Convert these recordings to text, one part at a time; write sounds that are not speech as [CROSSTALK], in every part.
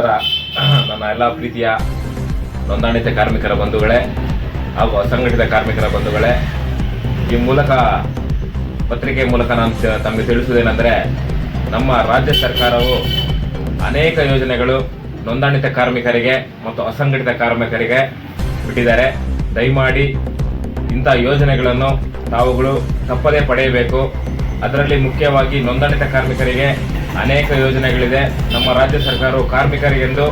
[CLEARS THROAT] ಎಲ್ಲ ಪ್ರೀತಿಯ ನೋಂದಾಣಿತ ಕಾರ್ಮಿಕರ ಬಂಧುಗಳೇ ಹಾಗೂ ಅಸಂಘಟಿತ ಕಾರ್ಮಿಕರ ಬಂಧುಗಳೇ, ಈ ಮೂಲಕ, ಪತ್ರಿಕೆ ಮೂಲಕ ನಾನು ತಮಗೆ ತಿಳಿಸುವುದೇನೆಂದರೆ, ನಮ್ಮ ರಾಜ್ಯ ಸರ್ಕಾರವು ಅನೇಕ ಯೋಜನೆಗಳು ನೋಂದಾಣಿತ ಕಾರ್ಮಿಕರಿಗೆ ಮತ್ತು ಅಸಂಘಟಿತ ಕಾರ್ಮಿಕರಿಗೆ ಬಿಟ್ಟಿದ್ದಾರೆ. ದಯಮಾಡಿ ಇಂಥ ಯೋಜನೆಗಳನ್ನು ತಾವುಗಳು ತಪ್ಪದೇ ಪಡೆಯಬೇಕು. ಅದರಲ್ಲಿ ಮುಖ್ಯವಾಗಿ ನೋಂದಾಣಿತ ಕಾರ್ಮಿಕರಿಗೆ ಅನೇಕ ಯೋಜನೆಗಳಿದೆ. ನಮ್ಮ ರಾಜ್ಯ ಸರ್ಕಾರವು ಕಾರ್ಮಿಕರಿಗೆಂದು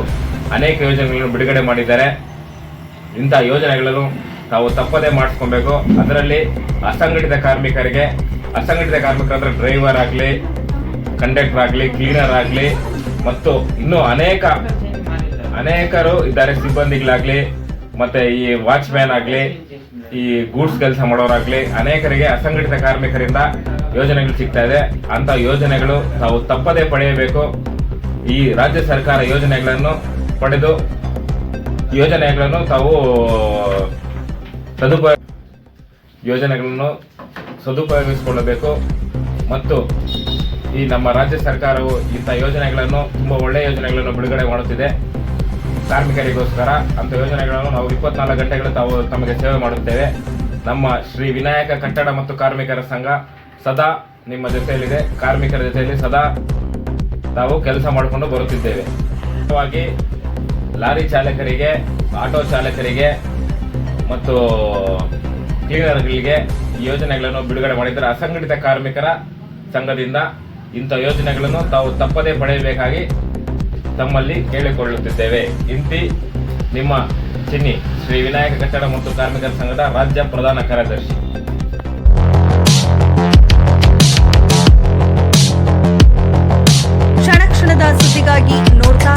ಅನೇಕ ಯೋಜನೆಗಳನ್ನು ಬಿಡುಗಡೆ ಮಾಡಿದ್ದಾರೆ. ಇಂಥ ಯೋಜನೆಗಳನ್ನು ತಾವು ತಪ್ಪದೇ ಮಾಡಿಸ್ಕೊಬೇಕು. ಅದರಲ್ಲಿ ಅಸಂಘಟಿತ ಕಾರ್ಮಿಕರಿಗೆ, ಅಸಂಘಟಿತ ಕಾರ್ಮಿಕರು ಅಂದ್ರೆ ಡ್ರೈವರ್ ಆಗಲಿ, ಕಂಡಕ್ಟರ್ ಆಗಲಿ, ಕ್ಲೀನರ್ ಆಗಲಿ, ಮತ್ತು ಇನ್ನೂ ಅನೇಕ, ಅನೇಕರು ಇದ್ದಾರೆ. ಸಿಬ್ಬಂದಿಗಳಾಗಲಿ, ಮತ್ತೆ ಈ ವಾಚ್ಮ್ಯಾನ್ ಆಗಲಿ ಈ ಗೂಡ್ಸ್ ಕೆಲಸ ಮಾಡೋರಾಗ್ಲಿ ಅನೇಕರಿಗೆ ಅಸಂಘಟಿತ ಕಾರ್ಮಿಕರಿಂದ ಯೋಜನೆಗಳು ಸಿಗ್ತಾ ಇದೆ. ಅಂತ ಯೋಜನೆಗಳು ತಾವು ತಪ್ಪದೇ ಪಡೆಯಬೇಕು. ಈ ರಾಜ್ಯ ಸರ್ಕಾರ ಯೋಜನೆಗಳನ್ನು ಪಡೆದು ಯೋಜನೆಗಳನ್ನು ತಾವು ಸದುಪಯೋಗ ಯೋಜನೆಗಳನ್ನು ಸದುಪಯೋಗಿಸಿಕೊಳ್ಳಬೇಕು. ಮತ್ತು ಈ ನಮ್ಮ ರಾಜ್ಯ ಸರ್ಕಾರವು ಇಂಥ ಯೋಜನೆಗಳನ್ನು, ತುಂಬ ಒಳ್ಳೆಯ ಯೋಜನೆಗಳನ್ನು ಬಿಡುಗಡೆ ಮಾಡುತ್ತಿದೆ. ಕಾರ್ಮಿಕರಿಗೋಸ್ಕರ ಅಂತ ಯೋಜನೆಗಳನ್ನು ನಾವು ಇಪ್ಪತ್ನಾಲ್ಕು ಗಂಟೆಗಳು ತಾವು ತಮಗೆ ಸೇವೆ ಮಾಡುತ್ತೇವೆ. ನಮ್ಮ ಶ್ರೀ ವಿನಾಯಕ ಕಟ್ಟಡ ಮತ್ತು ಕಾರ್ಮಿಕರ ಸಂಘ ಸದಾ ನಿಮ್ಮ ಜೊತೆಯಲ್ಲಿದೆ. ಕಾರ್ಮಿಕರ ಜೊತೆಯಲ್ಲಿ ಸದಾ ತಾವು ಕೆಲಸ ಮಾಡಿಕೊಂಡು ಬರುತ್ತಿದ್ದೇವೆ. ಮುಖ್ಯವಾಗಿ ಲಾರಿ ಚಾಲಕರಿಗೆ, ಆಟೋ ಚಾಲಕರಿಗೆ ಮತ್ತು ಕ್ಲೀನರ್ಗಳಿಗೆ ಈ ಯೋಜನೆಗಳನ್ನು ಬಿಡುಗಡೆ ಮಾಡಿದ್ದಾರೆ ಅಸಂಘಟಿತ ಕಾರ್ಮಿಕರ ಸಂಘದಿಂದ ಇಂಥ ಯೋಜನೆಗಳನ್ನು ತಾವು ತಪ್ಪದೇ ಪಡೆಯಬೇಕಾಗಿ ತಮ್ಮಲ್ಲಿ ಕೇಳಿಕೊಳ್ಳುತ್ತಿದ್ದೇವೆ. ಇಂತಿ ನಿಮ್ಮ ಚಿನ್ನಿ ಶ್ರೀ ವಿನಾಯಕ ಕಟ್ಟಡ ಮತ್ತು ಕಾರ್ಮಿಕರ ಸಂಘದ ರಾಜ್ಯ ಪ್ರಧಾನ ಕಾರ್ಯದರ್ಶಿ. ಕ್ಷಣ ಕ್ಷಣದ ಸುದ್ದಿಗಾಗಿ ನೋಡ್ತಾ